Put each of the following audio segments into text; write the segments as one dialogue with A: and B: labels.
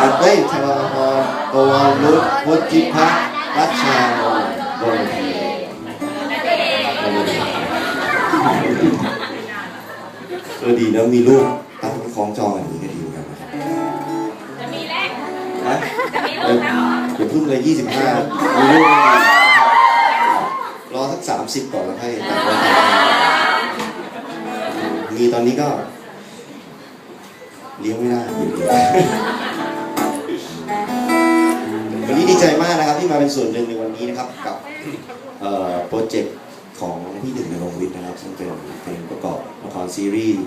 A: าได้ทรพรโตวารุธวุฒิพัฒน์รัชชานนท์วงศ์เทเออดีนะมีลูกตั้งคล้องจองอย่างนี้ก็ดีเหมือนกันนะครับ
B: จะมีแล้ว
A: นะ
B: จะมีลู
A: ก
B: แล้ว
A: เดี๋ยวพิ่งเลย25มีลูกรอสัก 30 ก่อนแล้วให้แต่งงานมีตอนนี้ก็เลี้ยงไม่ได้อยู่ดี มาเป็นส่วนหนึ่งในวันนี้นะครับกับโปรเจกต์ของพี่หนึ่งในโรงวิทย์นะครับ ซึ่งเป็นเพลงประกอบละครซีรีส์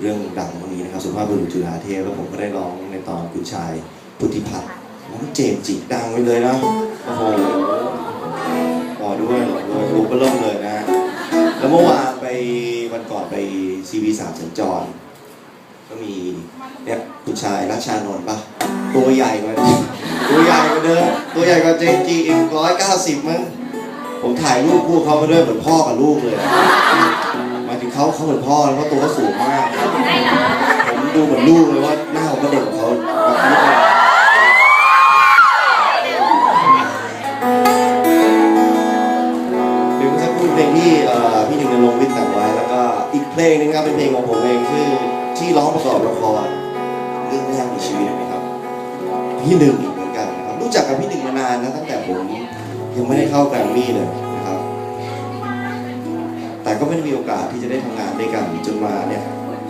A: เรื่องดังเรื่องนี้นะครับสุภาพบุรุษจุฬาเทพแล้วผมก็ได้ร้องในตอนคุณชายพุทธิพัฒน์น้องเจมจิดังไปเลยนะโอ้โหต่อด้วยต่อด้วยรูปก็เริ่มเลยนะฮะแล้วเมื่อวานไปวันก่อนไปซีวีสามสัญจร ก็มีเนี่ยคุณชายรัชชานนท์ปะตัวใหญ่กว่าตัวใหญ่กว่า เจนจีอีกร้อยเก้าสิบมั้งผมถ่ายรูปคู่เขามาด้วยเหมือนพ่อกับลูกเลยหมายถึงเขาเขาเหมือนพ่อแล้วก็ตัวเขาสูงมาก ผมดูเหมือนลูกเลยว่าหน้าผมก็เด็กกว่าเขาเดี๋ยวจะพูดเพลงที่พี่หนึ่งนรงวิทย์แต่งไว้แล้วก็อีกเพลงหนึงครับเป็นเพลงของผมเองชื่อที่ร้องประกอบละครเรื่องแรกในชีวิตนะครับ พี่หนึ่งอีกเหมือนกันนะครับรู้จักกับพี่หนึ่งานนะตั้งแต่ผมยังไม่ได้เข้าแกรมมี่เลยนะครับ แต่ก็ไม่ได้มีโอกาสที่จะได้ทำงานด้วยกันจนมาเนี่ย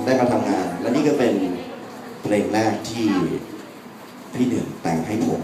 A: ได้มาทำงาน และนี่ก็เป็นเพลงแรกที่พี่หนึ่งแต่งให้ผม